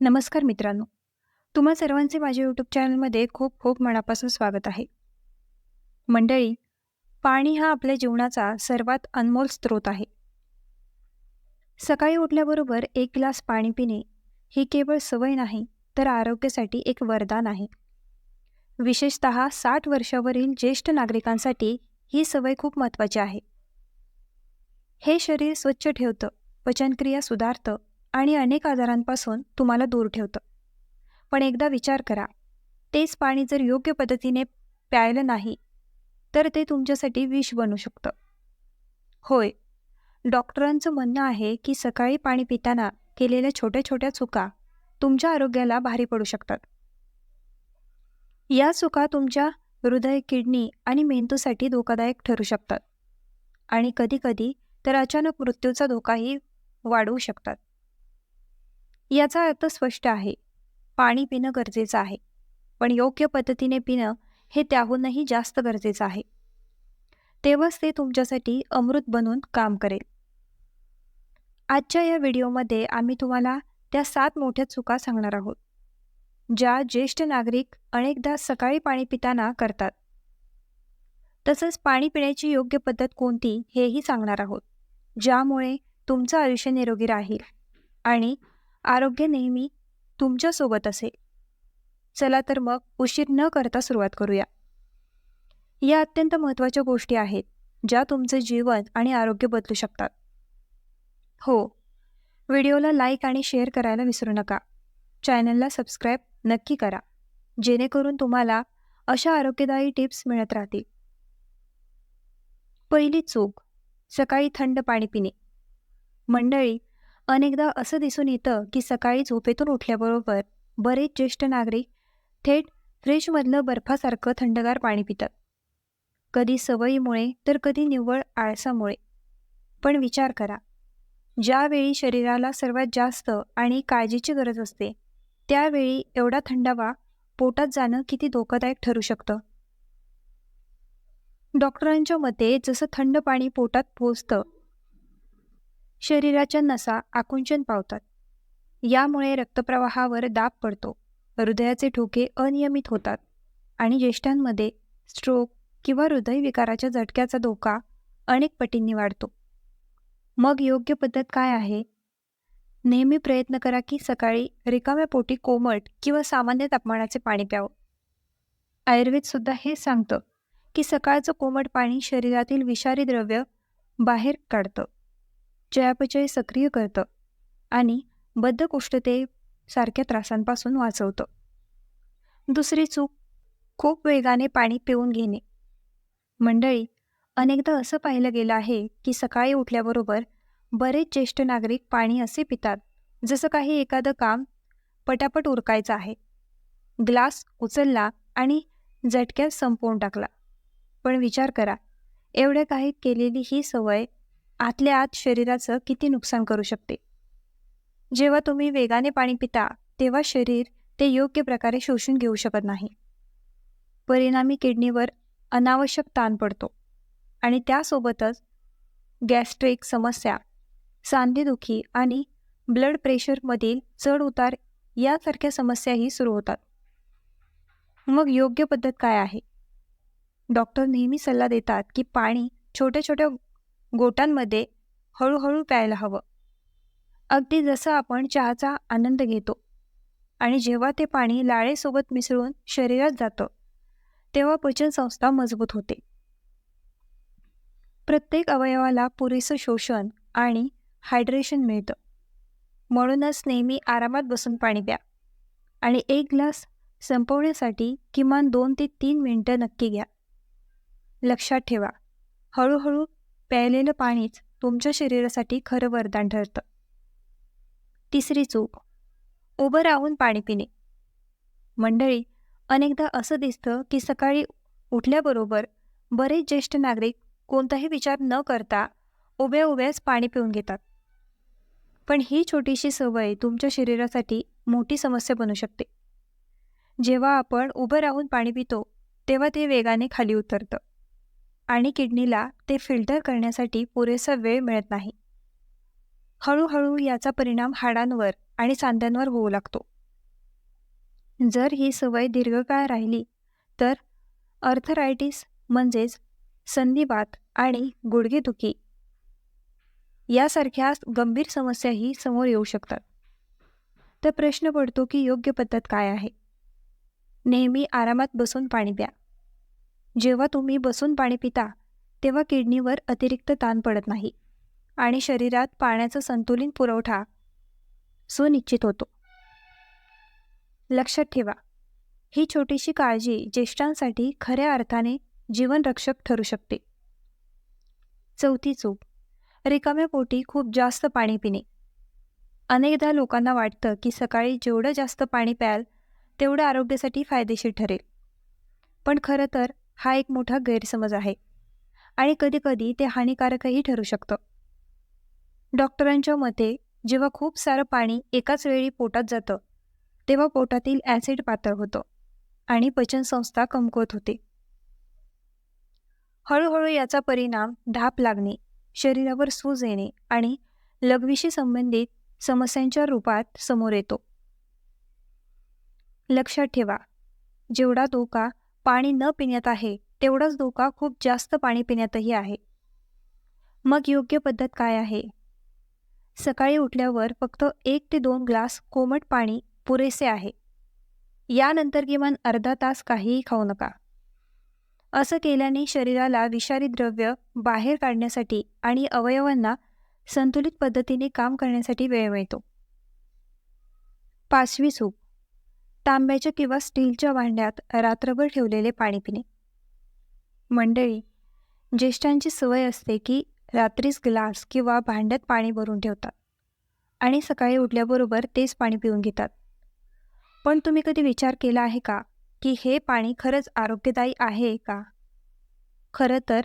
नमस्कार मित्रांनो. तुम्हा सर्वांचे माझ्या यूट्यूब चॅनलमध्ये खूप खूप मनापासून स्वागत आहे. मंडळी पाणी हा आपल्या जीवनाचा सर्वात अनमोल स्रोत आहे. सकाळी उठल्याबरोबर एक ग्लास पाणी पिणे ही केवळ सवय नाही तर आरोग्यासाठी एक वरदान आहे. विशेषत साठ वर्षावरील ज्येष्ठ नागरिकांसाठी ही सवय खूप महत्त्वाची आहे. हे शरीर स्वच्छ ठेवतं पचनक्रिया सुधारतं आणि अनेक आजारांपासून तुम्हाला दूर ठेवतं. पण एकदा विचार करा तेच पाणी जर योग्य पद्धतीने प्यायलं नाही तर ते तुमच्यासाठी विष बनू शकतं. होय डॉक्टरांचं म्हणणं आहे की सकाळी पाणी पिताना केलेल्या छोट्या छोट्या चुका तुमच्या आरोग्याला भारी पडू शकतात. या चुका तुमच्या हृदय किडनी आणि मेंदूसाठी धोकादायक ठरू शकतात आणि कधीकधी तर अचानक मृत्यूचा धोकाही वाढवू शकतात. याचा अर्थ स्पष्ट आहे. पाणी पिणं गरजेचं आहे. पण योग्य पद्धतीने पिणं हे त्याहूनही जास्त गरजेचं आहे. तेव्हाच ते तुमच्यासाठी अमृत बनून काम करेल. आजच्या या व्हिडिओमध्ये आम्ही तुम्हाला त्या सात मोठ्या चुका सांगणार आहोत ज्या ज्येष्ठ नागरिक अनेकदा सकाळी पाणी पिताना करतात. तसंच पाणी पिण्याची योग्य पद्धत कोणती हेही सांगणार आहोत ज्यामुळे तुमचं आयुष्य निरोगी राहील आणि आरोग्य नेहमी तुमच्यासोबत असेल. चला तर मग उशीर न करता सुरुवात करूया. या अत्यंत महत्त्वाच्या गोष्टी आहेत ज्या तुमचे जीवन आणि आरोग्य बदलू शकतात. हो व्हिडिओला लाईक आणि शेअर करायला विसरू नका. चॅनलला सबस्क्राईब नक्की करा जेणेकरून तुम्हाला अशा आरोग्यदायी टिप्स मिळत राहतील. पहिली चूक सकाळी थंड पाणी पिणे. मंडळी अनेकदा असं दिसून येतं की सकाळी झोपेतून उठल्याबरोबर बरेच ज्येष्ठ नागरिक थेट फ्रीजमधलं बर्फासारखं थंडगार पाणी पितात. कधी सवयीमुळे तर कधी निव्वळ आळसामुळे. पण विचार करा ज्यावेळी शरीराला सर्वात जास्त आणि काळजीची गरज असते त्यावेळी एवढा थंडावा पोटात जाणं किती धोकादायक ठरू शकतं? डॉक्टरांच्या मते जसं थंड पाणी पोटात पोचतं शरीराच्या नसा आकुंचन पावतात. यामुळे रक्तप्रवाहावर दाब पडतो. हृदयाचे ठोके अनियमित होतात आणि ज्येष्ठांमध्ये स्ट्रोक किंवा हृदयविकाराच्या झटक्याचा धोका अनेक पटींनी वाढतो. मग योग्य पद्धत काय आहे? नेहमी प्रयत्न करा की सकाळी रिकाम्या पोटी कोमट किंवा सामान्य तापमानाचे पाणी प्यावं. आयुर्वेदसुद्धा हे सांगतं की सकाळचं कोमट पाणी शरीरातील विषारी द्रव्य बाहेर काढतं. चयापचय सक्रिय करतं आणि बद्धकोष्ठते सारख्या त्रासांपासून वाचवतं. दुसरी चूक खूप वेगाने पाणी पिऊन घेणे. मंडळी अनेकदा असं पाहिलं गेलं आहे की सकाळी उठल्याबरोबर बरेच ज्येष्ठ नागरिक पाणी असे पितात जसं काही एखादं काम पटापट उरकायचं आहे. ग्लास उचलला आणि झटक्यात संपवून टाकला. पण विचार करा एवढ्या काही केलेली ही सवय आतल्या आत शरीराचं किती नुकसान करू शकते? जेव्हा तुम्ही वेगाने पाणी पिता तेव्हा शरीर ते योग्य प्रकारे शोषून घेऊ शकत नाही. परिणामी किडनीवर अनावश्यक ताण पडतो आणि त्यासोबतच गॅस्ट्रिक समस्या सांधेदुखी आणि ब्लड प्रेशरमधील चढ उतार यासारख्या समस्याही सुरू होतात. मग योग्य पद्धत काय आहे? डॉक्टर नेहमी सल्ला देतात की पाणी छोट्या छोट्या गोटांमध्ये हळूहळू प्यायला हवं. अगदी जसं आपण चहाचा आनंद घेतो आणि जेव्हा ते पाणी लाळेसोबत मिसळून शरीरात जातं तेव्हा पचनसंस्था मजबूत होते. प्रत्येक अवयवाला पुरेसं शोषण आणि हायड्रेशन मिळतं. म्हणूनच नेहमी आरामात बसून पाणी प्या आणि एक ग्लास संपवण्यासाठी किमान दोन ते तीन मिनटं नक्की घ्या. लक्षात ठेवा हळूहळू प्यायलेलं पाणीच तुमच्या शरीरासाठी खरं वरदान ठरतं. तिसरी चूक उभं राहून पाणी पिणे. मंडळी अनेकदा असं दिसतं की सकाळी उठल्याबरोबर बरेच ज्येष्ठ नागरिक कोणताही विचार न करता उभ्या उभ्याच पाणी पिऊन घेतात. पण ही छोटीशी सवय तुमच्या शरीरासाठी मोठी समस्या बनू शकते. जेव्हा आपण उभं राहून पाणी पितो तेव्हा ते वेगाने खाली उतरतं. आणि किडनीला ते फिल्टर करण्यासाठी पुरेसा वेळ मिळत नाही. हळूहळू याचा परिणाम हाडांवर आणि सांध्यांवर होऊ लागतो. जर ही सवय दीर्घकाळ राहिली तर अर्थरायटिस म्हणजेच संधिवात आणि गुडघेदुखी यासारख्या गंभीर समस्याही समोर येऊ शकतात. तर प्रश्न पडतो की योग्य पद्धत काय आहे? नेहमी आरामात बसून पाणी प्या. जेव्हा तुम्ही बसून पाणी पिता तेव्हा किडनीवर अतिरिक्त ताण पडत नाही आणि शरीरात पाण्याचा संतुलित पुरवठा सुनिश्चित होतो. लक्षात ठेवा ही छोटीशी काळजी ज्येष्ठांसाठी खऱ्या अर्थाने जीवनरक्षक ठरू शकते. चौथी चूक रिकाम्या पोटी खूप जास्त पाणी पिणे. अनेकदा लोकांना वाटतं की सकाळी जेवढं जास्त पाणी प्याल तेवढं आरोग्यासाठी फायदेशीर ठरेल. पण खरं तर हा एक मोठा गैरसमज आहे. आणि कधीकधी ते हानिकारकही ठरू शकतं. डॉक्टरांच्या मते जेव्हा खूप सारं पाणी एकाच वेळी पोटात जातं तेव्हा पोटातील ॲसिड पातळ होतं आणि पचनसंस्था कमकुवत होते. हळूहळू याचा परिणाम धाप लागणे शरीरावर सूज येणे आणि लघवीशी संबंधित समस्यांच्या रूपात समोर येतो. लक्षात ठेवा जेवढा धोका पाणी न पिण्यात आहे तेवढाच धोका खूप जास्त पाणी पिण्यातही आहे. मग योग्य पद्धत काय आहे? सकाळी उठल्यावर फक्त एक ते दोन ग्लास कोमट पाणी पुरेसे आहे. यानंतर किमान अर्धा तास काहीही खाऊ नका. असं केल्याने शरीराला विषारी द्रव्य बाहेर काढण्यासाठी आणि अवयवांना संतुलित पद्धतीने काम करण्यासाठी वेळ मिळतो. पाचवी सूप. तांब्याच्या किंवा स्टीलच्या भांड्यात रात्रभर ठेवलेले पाणी पिणे. मंडळी ज्येष्ठांची सवय असते की रात्रीच ग्लास किंवा भांड्यात पाणी भरून ठेवतात आणि सकाळी उठल्याबरोबर तेच पाणी पिऊन घेतात. पण तुम्ही कधी विचार केला आहे का की हे पाणी खरंच आरोग्यदायी आहे का? खरं तर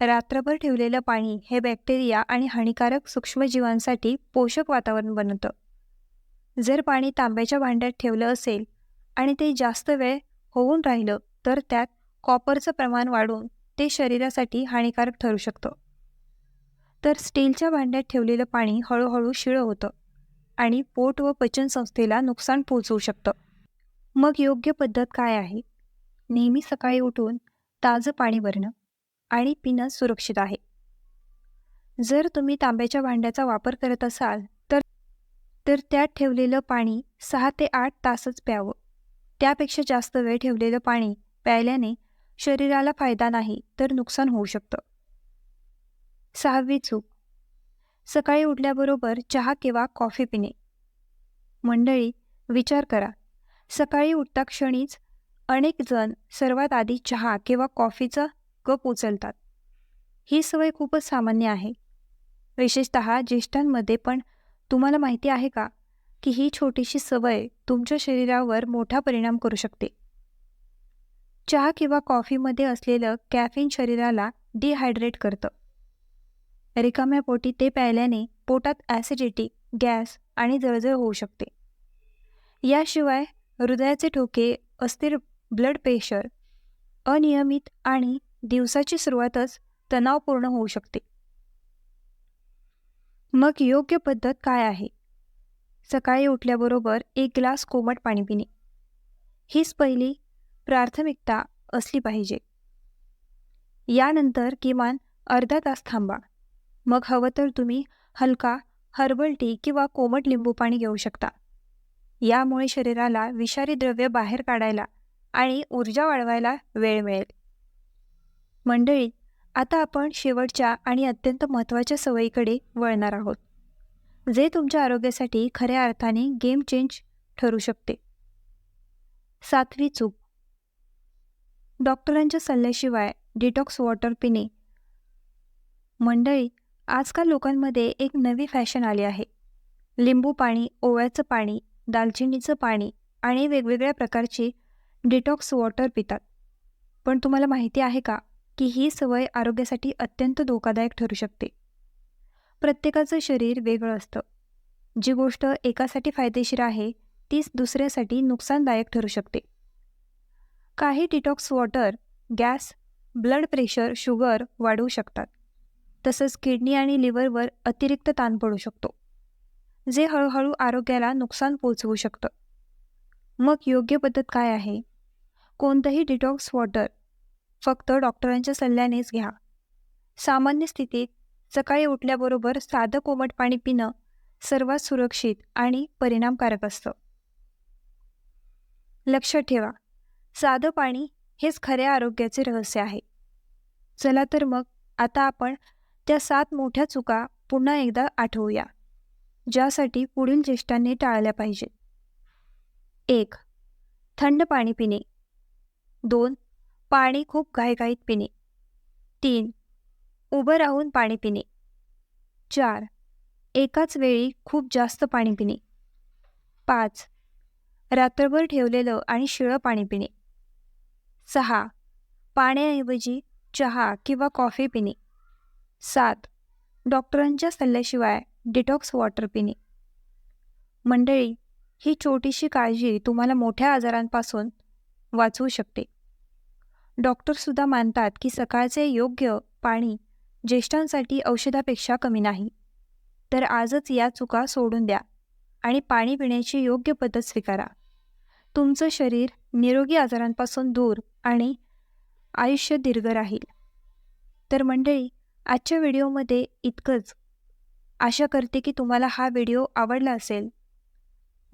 रात्रभर ठेवलेलं पाणी हे बॅक्टेरिया आणि हानिकारक सूक्ष्मजीवांसाठी पोषक वातावरण बनवतं जर पाणी तांब्याच्या भांड्यात ठेवलं असेल आणि ते जास्त वेळ होऊन राहिलं तर त्यात कॉपरचं प्रमाण वाढून ते शरीरासाठी हानिकारक ठरू शकतं. तर स्टीलच्या भांड्यात ठेवलेलं पाणी हळूहळू शिळं होतं आणि पोट व पचनसंस्थेला नुकसान पोचवू शकतं. मग योग्य पद्धत काय आहे? नेहमी सकाळी उठून ताजं पाणी भरणं आणि पिणं सुरक्षित आहे. जर तुम्ही तांब्याच्या भांड्याचा वापर करत असाल तर तर त्यात ठेवलेलं पाणी सहा ते आठ तासच प्यावं. त्यापेक्षा जास्त वेळ ठेवलेलं पाणी प्यायल्याने शरीराला फायदा नाही तर नुकसान होऊ शकतं. सहावी चूक. सकाळी उठल्याबरोबर चहा किंवा कॉफी पिणे. मंडळी विचार करा. सकाळी उठता क्षणीच अनेक जण सर्वात आधी चहा किंवा कॉफीचा कप उचलतात. ही सवय खूपच सामान्य आहे. विशेषत ज्येष्ठांमध्ये पण तुम्हाला माहिती आहे का? की ही छोटीशी सवय तुमच्या शरीरावर मोठा परिणाम करू शकते. चहा किंवा कॉफीमध्ये असलेलं कॅफिन शरीराला डिहायड्रेट करतं. रिकाम्या पोटी ते प्यायल्याने पोटात ॲसिडिटी गॅस आणि जळजळ होऊ शकते. याशिवाय हृदयाचे ठोके अस्थिर ब्लड प्रेशर अनियमित आणि दिवसाची सुरुवातच तणावपूर्ण होऊ शकते. मग योग्य पद्धत काय आहे? सकाळी उठल्याबरोबर एक ग्लास कोमट पाणी पिणे. हीच पहिली प्राथमिकता असली पाहिजे. यानंतर किमान अर्धा तास थांबा. मग हवं तर तुम्ही हलका हर्बल टी किंवा कोमट लिंबू पाणी घेऊ शकता. यामुळे शरीराला विषारी द्रव्य बाहेर काढायला आणि ऊर्जा वाढवायला वेळ मिळेल. मंडळी आता आपण शेवटच्या आणि अत्यंत महत्त्वाच्या सवयीकडे वळणार आहोत. जे तुमच्या आरोग्यासाठी खऱ्या अर्थाने गेम चेंज ठरू शकते. सातवी चूक. डॉक्टरांच्या सल्ल्याशिवाय डिटॉक्स वॉटर पिणे. मंडळी आजकाल लोकांमध्ये एक नवी फॅशन आली आहे. लिंबू पाणी ओव्याचं पाणी दालचिनीचं पाणी आणि वेगवेगळ्या प्रकारची डिटॉक्स वॉटर पितात. पण तुम्हाला माहिती आहे का की ही सवय आरोग्यासाठी अत्यंत धोकादायक ठरू शकते? प्रत्येकाचं शरीर वेगळं असतं. जी गोष्ट एकासाठी फायदेशीर आहे तीच दुसऱ्यासाठी नुकसानदायक ठरू शकते. काही detox water gas blood pressure sugar वाढवू शकतात. तसंच किडनी आणि लिव्हरवर अतिरिक्त ताण पडू शकतो. जे हळूहळू आरोग्याला नुकसान पोचवू शकतं. मग योग्य पद्धत काय आहे? कोणतंही डिटॉक्स वॉटर फक्त डॉक्टरांच्या सल्ल्यानेच घ्या. सामान्य स्थितीत सकाळी उठल्याबरोबर साधं कोमट पाणी पिणं सर्वात सुरक्षित आणि परिणामकारक असतं. लक्षात ठेवा. साधं पाणी हेच खऱ्या आरोग्याचे रहस्य आहे. चला तर मग आता आपण त्या सात मोठ्या चुका पुन्हा एकदा आठवूया ज्यासाठी पुढील ज्येष्ठांनी टाळल्या पाहिजेत. एक थंड पाणी पिणे. दोन पाणी खूप घाईघाईत पिणे. तीन उभं राहून पाणी पिणे. चार. एकाच वेळी खूप जास्त पाणी पिणे. पाच. रात्रभर ठेवलेलं आणि शिळं पाणी पिणे. सहा. पाण्याऐवजी चहा किंवा कॉफी पिणे. सात. डॉक्टरांच्या सल्ल्याशिवाय डिटॉक्स वॉटर पिणे. मंडळी ही छोटीशी काळजी तुम्हाला मोठ्या आजारांपासून वाचवू शकते. डॉक्टरसुद्धा मानतात की सकाळचे योग्य पाणी ज्येष्ठांसाठी औषधापेक्षा कमी नाही. तर आजच या चुका सोडून द्या आणि पाणी पिण्याची योग्य पद्धत स्वीकारा. तुमचं शरीर निरोगी आजारांपासून दूर आणि आयुष्य दीर्घ राहील. तर मंडळी आजच्या व्हिडिओमध्ये इतकंच. आशा करते की तुम्हाला हा व्हिडिओ आवडला असेल.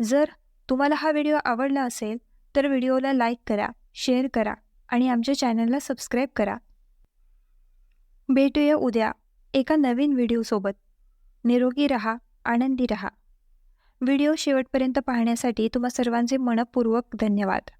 जर तुम्हाला हा व्हिडिओ आवडला असेल तर व्हिडिओला लाईक करा शेअर करा आणि आमच्या चॅनलला सबस्क्राईब करा. भेटूया उद्या एका नवीन व्हिडिओसोबत निरोगी रहा आनंदी रहा. व्हिडिओ शेवटपर्यंत पाहण्यासाठी तुम्हा सर्वांचे मनपूर्वक धन्यवाद.